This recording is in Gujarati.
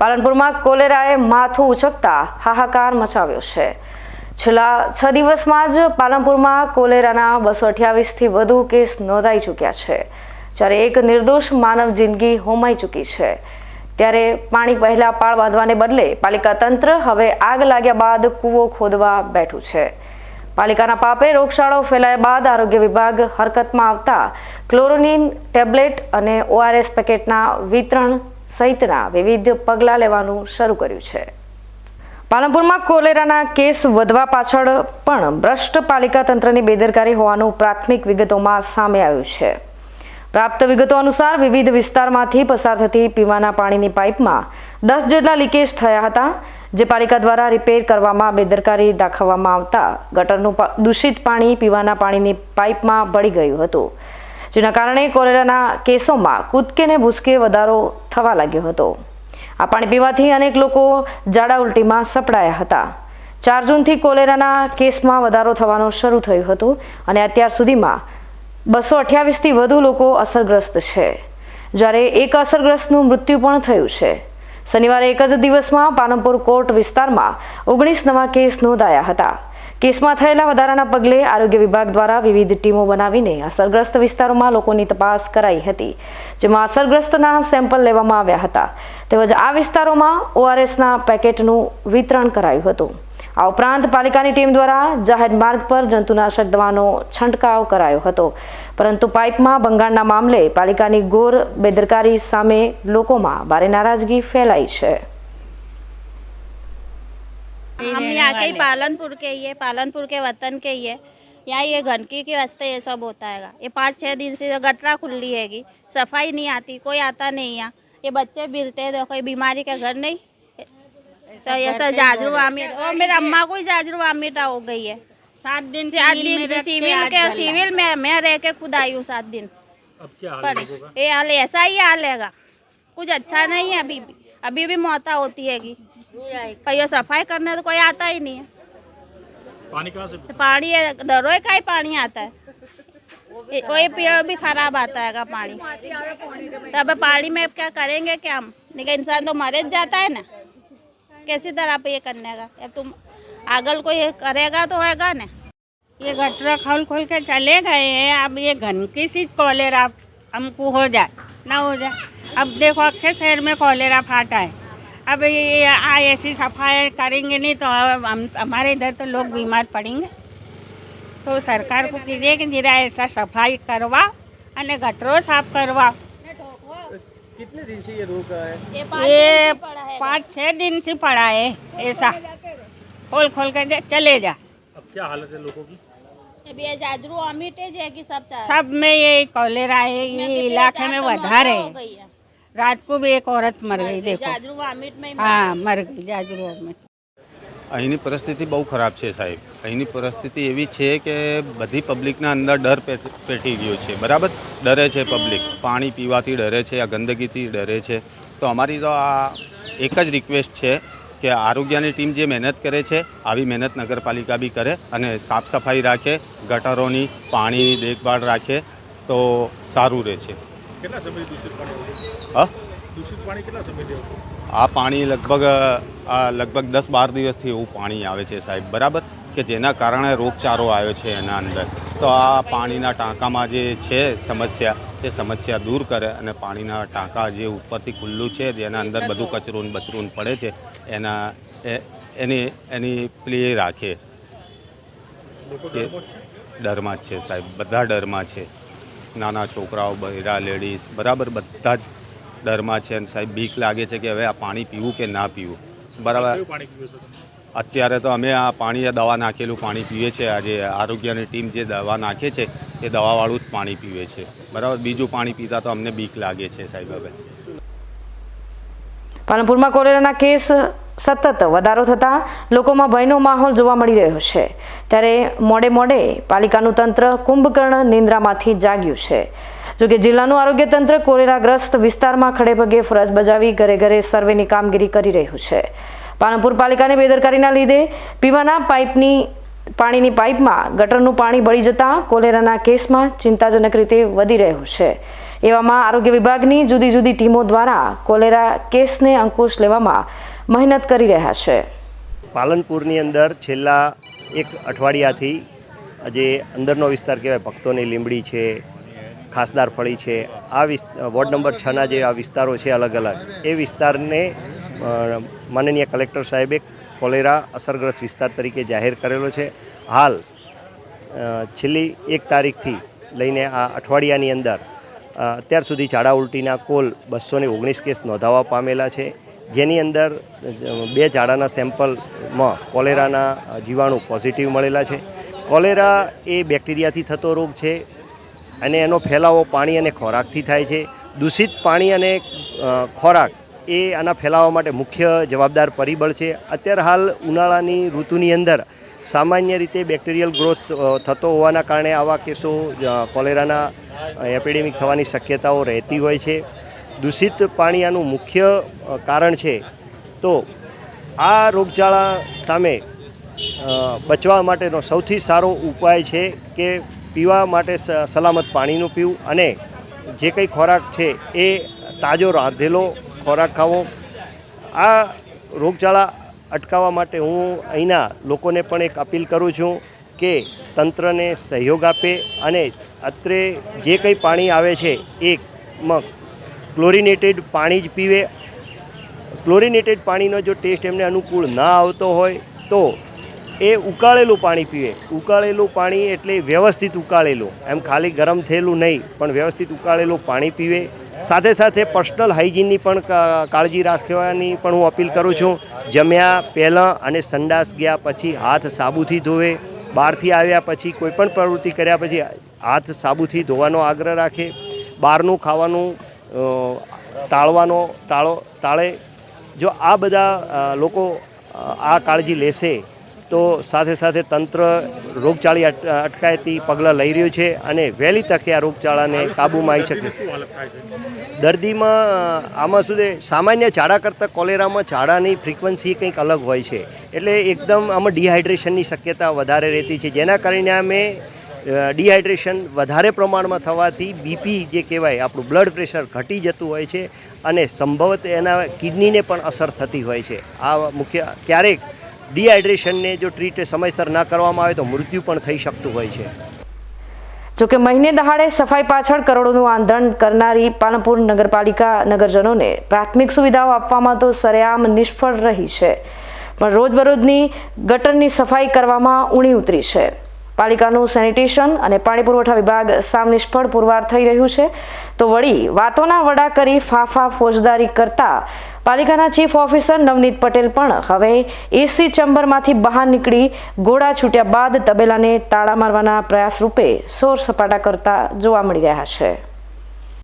પાલનપુરમાં કોલેરાએ માથું ઉછકતા હાહાકાર મચાવ્યો છે. છેલ્લા છ દિવસમાં જ પાલનપુરમાં કોલેરાના બસો અઠ્યાવીસથી વધુ કેસ નોંધાઈ ચૂક્યા છે. જ્યારે એક નિર્દોષ માનવ જિંદગી હોમાઈ ચૂકી છે. ત્યારે પાણી પહેલા પાળ બાંધવાને બદલે પાલિકા તંત્ર હવે આગ લાગ્યા બાદ કૂવો ખોદવા બેઠું છે. પાલિકાના પાપે રોગચાળો ફેલાયા બાદ આરોગ્ય વિભાગ હરકતમાં આવતા ક્લોરોનિન ટેબ્લેટ અને ઓઆરએસ પેકેટના વિતરણ સહિતના વિવિધ પગલાં લેવાનું શરૂ કર્યું છે. પાલનપુરમાં કોલેરાના કેસ વધવા પાછળ પણ ભ્રષ્ટ પાલિકા તંત્રની બેદરકારી હોવાનું પ્રાથમિક વિગતોમાં સામે આવ્યું છે. પ્રાપ્ત વિગતો અનુસાર વિવિધ વિસ્તારમાંથી પસાર થતી પીવાના પાણીની પાઇપમાં દસ જેટલા લીકેજ થયા હતા, જે પાલિકા દ્વારા રિપેર કરવામાં બેદરકારી દાખવવામાં આવતા ગટરનું દૂષિત પાણી પીવાના પાણીની પાઇપમાં ભળી ગયું હતું. જેના કારણે કોલેરાના કેસોમાં કૂદકે ને ભૂસકે વધારો થવા લાગ્યો હતો. આ પાણી પીવાથી અનેક લોકો ઝાડા ઉલટીમાં સપડાયા હતા. ચાર જૂનથી કોલેરાના કેસમાં વધારો થવાનો શરૂ થયું હતું અને અત્યાર સુધીમાં બસો અઠ્યાવીસથી વધુ લોકો અસરગ્રસ્ત છે. જ્યારે એક અસરગ્રસ્તનું મૃત્યુ પણ થયું છે. શનિવારે એક જ દિવસમાં પાલનપુર કોર્ટ વિસ્તારમાં ઓગણીસ નવા કેસ નોંધાયા હતા. કેસમાં થયેલા વધારાના પગલે આરોગ્ય વિભાગ દ્વારા વિવિધ ટીમો બનાવીને અસરગ્રસ્ત વિસ્તારોમાં લોકોની તપાસ કરાઈ હતી, જેમાં અસરગ્રસ્તના સેમ્પલ લેવામાં આવ્યા હતા. તેમજ આ વિસ્તારોમાં ઓઆરએસના પેકેટનું વિતરણ કરાયું હતું. આ ઉપરાંત પાલિકાની ટીમ દ્વારા જાહેર માર્ગ પર જંતુનાશક દવાનો છંટકાવ કરાયો હતો. પરંતુ પાઇપમાં બંગાળના મામલે પાલિકાની ઘોર બેદરકારી સામે લોકોમાં ભારે નારાજગી ફેલાઈ છે. हम यहाँ के ही पालनपुर के ही है पालनपुर के वतन के ही है। यहाँ ये गंदगी के वास्ते ये सब होता है ये पाँच छः दिन से गटरा खुली हैगी सफ़ाई नहीं आती कोई आता नहीं यहाँ। ये बच्चे बिरते हैं देखो ये बीमारी का घर नहीं। तो ये सब जाजरू आमिर और मेरे अम्मा को ही जाजरू आमिर हो गई है। सात दिन सात दिन से सिविल के सिविल में मैं रह के खुद आई हूँ सात दिन। अब क्या हाल पर ये हाल ऐसा ही हाल हैगा। कुछ अच्छा नहीं है अभी भी अभी भी मौता होती हैगी। पर सफ़ाई करने तो कोई आता ही नहीं है। पानी कहाँ से तो पानी है दरोए का ही पानी आता है। वही पेड़ भी खराब आता है पानी। तो अब पानी में अब क्या करेंगे क्या हम? नहीं इंसान तो मर जाता है ना। कैसी तरह पे ये करने का? अब तुम अगल को ये करेगा तो होगा ना। ये गटरा खोल खोल के चले गए हैं। अब ये गंदगी सी कॉलेरा हमको हो जाए ना हो जाए। अब देखो अक्खे शहर में कॉलेरा फाटा है। अब ये ऐसी सफ़ाई करेंगे नहीं तो हम हमारे इधर तो लोग बीमार पड़ेंगे। तो सरकार को कीजिए कि जरा ऐसा सफ़ाई करवाओ अने गटरो साफ़ करवाओ कितने दिन से ये रोक है? ये पाँच छः दिन से पड़ा है ऐसा। खोल खोल कर चले जा। अब क्या हालत है लोगों की? सब में ये कॉलेरा है ये इलाके में बधार है। રાજપુર બી એક ઓરત મર ગઈ દેખો હા મર ગઈ જાજરુ વોમિટ અહીંની પરિસ્થિતિ બહુ ખરાબ છે સાહેબ. અહીંની પરિસ્થિતિ એવી છે કે બધી પબ્લિકના અંદર ડર પેટી ગયો છે. બરાબર? ડરે છે પબ્લિક. પાણી પીવાથી ડરે છે આ ગંદકીથી ડરે છે. તો અમારી તો આ એક જ રિક્વેસ્ટ છે કે આરોગ્યની ટીમ જે મહેનત કરે છે આવી મહેનત નગરપાલિકા બી કરે અને સાફ સફાઈ રાખે ગટરોની પાણીની દેખભાળ રાખે તો સારું રહે છે. કેટલા સમયથી દૂષિત પાણી હા? દૂષિત પાણી કેટલા સમયથી આ પાણી લગભગ આ લગભગ દસ બાર દિવસથી એવું પાણી આવે છે સાહેબ બરાબર? કે જેના કારણે રોગચાળો આવ્યો છે એના અંદર. તો આ પાણીના ટાંકામાં જે છે સમસ્યા એ સમસ્યા દૂર કરે અને પાણીના ટાંકા જે ઉપરથી ખુલ્લું છે જેના અંદર બધું કચરું બચરું પડે છે એના એની એની પ્લે રાખે. ડરમાં જ છે સાહેબ બધા ડરમાં છે. નાના છોકરાઓ બહેરા લેડીઝ બરાબર બધા જ ડરમાં છે અને સાહેબ બીક લાગે છે કે હવે આ પાણી પીવું કે ના પીવું? બરાબર? અત્યારે તો અમે આ પાણી આ દવા નાખેલું પાણી પીએ છીએ આજે આરોગ્યની ટીમ જે દવા નાખે છે એ દવાવાળું જ પાણી પીવે છે. બરાબર. બીજું પાણી પીતા તો અમને બીક લાગે છે સાહેબ હવે. પાલનપુરમાં કોલેરાના કેસ સતત વધારો થતાં લોકોમાં ભયનો માહોલ જોવા મળી રહ્યો છે. ત્યારે મોડે મોડે પાલિકાનું તંત્ર કુંભકર્ણ નિંદ્રામાંથી જાગ્યું છે. જોકે જિલ્લાનું આરોગ્ય તંત્ર કોલેરાગ્રસ્ત વિસ્તારમાં ખડેપગે ફરજ બજાવી ઘરે ઘરે સર્વેની કામગીરી કરી રહ્યું છે. પાલનપુર પાલિકાની બેદરકારીના લીધે પીવાના પાઇપની, પાણીની પાઇપમાં ગટરનું પાણી બળી જતાં કોલેરાના કેસમાં ચિંતાજનક રીતે વધી રહ્યું છે. એવામાં આરોગ્ય વિભાગની જુદી જુદી ટીમો દ્વારા કોલેરા કેસને અંકુશ લેવામાં મહેનત કરી રહ્યા છે. પાલનપુરની અંદર છેલ્લા એક અઠવાડિયાથી જે અંદરનો વિસ્તાર કહેવાય, ભક્તોની લીંબડી છે, ખાસદાર ફળી છે, આ વિસ્તાર વોર્ડ નંબર છના જે આ વિસ્તારો છે અલગ અલગ, એ વિસ્તારને માનનીય કલેક્ટર સાહેબે કોલેરા અસરગ્રસ્ત વિસ્તાર તરીકે જાહેર કરેલો છે. હાલ છેલ્લી એક તારીખથી લઈને આ અઠવાડિયાની અંદર અત્યાર સુધી ઝાડા ઉલટીના કુલ બસો ઓગણીસ કેસ નોંધાવા પામેલા છે. જેની અંદર બે ઝાડાના સેમ્પલમાં કોલેરાના જીવાણુ પોઝિટિવ મળેલા છે. કોલેરા એ બેક્ટેરિયાથી થતો રોગ છે અને એનો ફેલાવો પાણી અને ખોરાકથી થાય છે. દૂષિત પાણી અને ખોરાક એ આના ફેલાવા માટે મુખ્ય જવાબદાર પરિબળ છે. અત્યારે હાલ ઉનાળાની ઋતુની અંદર સામાન્ય રીતે બેક્ટેરિયલ ગ્રોથ થતો હોવાના કારણે આવા કેસો કોલેરાના એપિડેમિક થવાની શક્યતાઓ રહેતી હોય છે. દૂષિત પાણી આનું મુખ્ય કારણ છે. તો આ રોગચાળા સામે બચવા માટેનો સૌથી સારો ઉપાય છે કે પીવા માટે સલામત પાણીનું પીવું અને જે કંઈ ખોરાક છે એ તાજો રાંધેલો ખોરાક ખાવો. આ રોગચાળા અટકાવવા માટે હું અહીંના લોકોને પણ એક અપીલ કરું છું કે તંત્રને સહયોગ આપે અને અત્રે જે કંઈ પાણી આવે છે એમાં ક્લોરિનેટેડ પાણી જ પીવે. ક્લોરિનેટેડ પાણીનો જો ટેસ્ટ એમને અનુકૂળ ના આવતો હોય તો એ ઉકાળેલું પાણી પીવે. ઉકાળેલું પાણી એટલે વ્યવસ્થિત ઉકાળેલું. એમ ખાલી ગરમ થયેલું નહીં, પણ વ્યવસ્થિત ઉકાળેલું પાણી પીવે. સાથે સાથે પર્સનલ હાઇજીનની પણ કાળજી રાખવાની પણ હું અપીલ કરું છું. જમ્યા પહેલાં અને સંડાસ ગયા પછી હાથ સાબુથી ધોવે. બહારથી આવ્યા પછી કોઈપણ પ્રવૃત્તિ કર્યા પછી હાથ સાબુથી ધોવાનો આગ્રહ રાખે. બહારનું ખાવાનું ટાળવાનો, ટાળો, ટાળે. જો આ બધા લોકો આ કાળજી લેશે, તો સાથે સાથે તંત્ર રોગચાળી અટકાયતી પગલાં લઈ રહ્યું છે અને વહેલી તકે આ રોગચાળાને કાબૂમાં આવી શકે. દર્દીમાં આમાં શું સામાન્ય ઝાડા કરતાં કોલેરામાં ઝાડાની ફ્રીક્વન્સી કંઈક અલગ હોય છે. એટલે એકદમ આમાં ડિહાઇડ્રેશનની શક્યતા વધારે રહેતી છે. જેના કારણે અમે ડિહાઇડ્રેશન વધારે પ્રમાણમાં થવાથી બીપી જે કહેવાય, આપણું બ્લડ પ્રેશર ઘટી જતું હોય છે અને સંભવત એના કિડનીને પણ અસર થતી હોય છે. આ મુખ્ય, ક્યારેક ડિહાઇડ્રેશનને જો ટ્રીટ સમયસર ના કરવામાં આવે તો મૃત્યુ પણ થઈ શકતું હોય છે. જોકે મહિને દહાડે સફાઈ પાછળ કરોડોનું આંદોલન કરનારી પાલનપુર નગરપાલિકા નગરજનોને પ્રાથમિક સુવિધાઓ આપવામાં તો સરેઆમ નિષ્ફળ રહી છે. પણ રોજબરોજની ગટરની સફાઈ કરવામાં ઊણી ઉતરી છે. પાલિકાનું સેનિટેશન અને પાણી પુરવઠા વિભાગ સામ નિષ્ફળ પુરવાર થઈ રહ્યું છે. તો વળી, વાતોના વડા કરી ફાફા ફોજદારી કરતા પાલિકાના ચીફ ઓફિસર નવનીત પટેલ પણ હવે એસી ચેમ્બરમાંથી બહાર નીકળી ગોળા છૂટ્યા બાદ તબેલાને તાળા મારવાના પ્રયાસ રૂપે સોર સપાટા કરતા જોવા મળી રહ્યા છે.